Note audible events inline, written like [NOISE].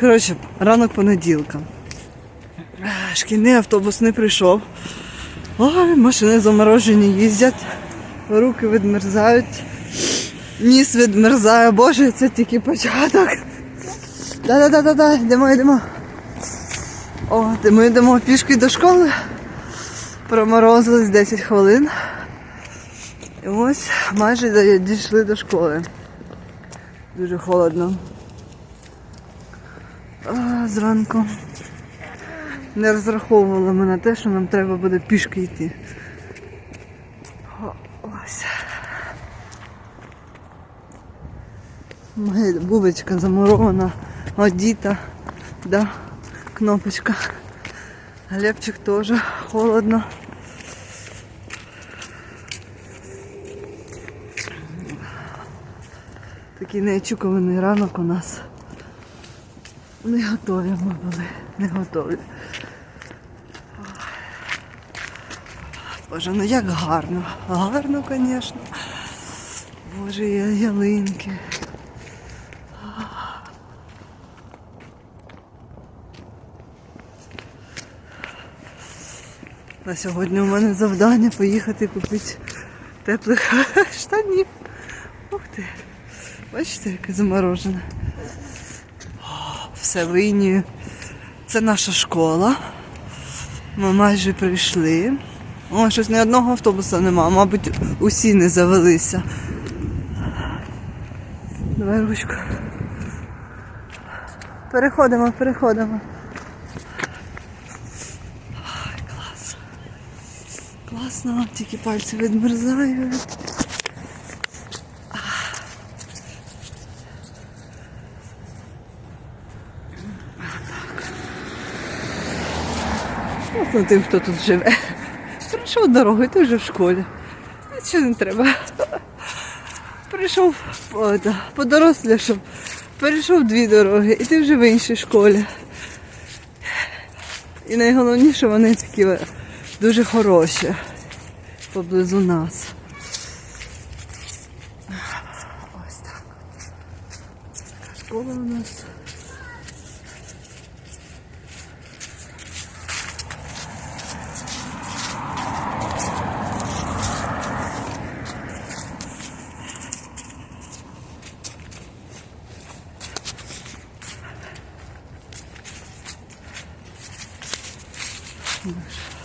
Коротше, ранок понеділка. Шкільний автобус не прийшов. Ой, машини заморожені їздять, руки відмерзають, ніс відмерзає. Боже, це тільки початок. Да-да-да-да, йдемо, йдемо. О, ми йдемо пішки до школи. Проморозились 10 хвилин. І ось майже дійшли до школи. Дуже холодно. Зранку. Не розраховували ми на те, що нам треба буде пішки йти. Ось. Бубочка замурована, одіта, да, кнопочка. Глебчик теж холодно. Такий неочікуваний ранок у нас. Не готові ми були, не готові. Боже, ну як гарно. Гарно, звісно. Боже, ялинки. На сьогодні у мене завдання поїхати купити теплих [LAUGHS] штанів. Ух ти. Бачите, яке заморожене. Все винію. Це наша школа. Ми майже прийшли. О, щось ні одного автобуса нема, мабуть, усі не завелися. Давай ручку. Переходимо, переходимо. Ай, клас. Класно, тільки пальці відмерзають. Класно тим, хто тут живе. Прийшов дорогою, ти вже в школі. Нічого не треба. Прийшов о, да, подорослішав, перейшов дві дороги, і ти вже в іншій школі. І найголовніше, вони такі е, дуже хороші поблизу нас. Ось так. Школа у нас. Боже.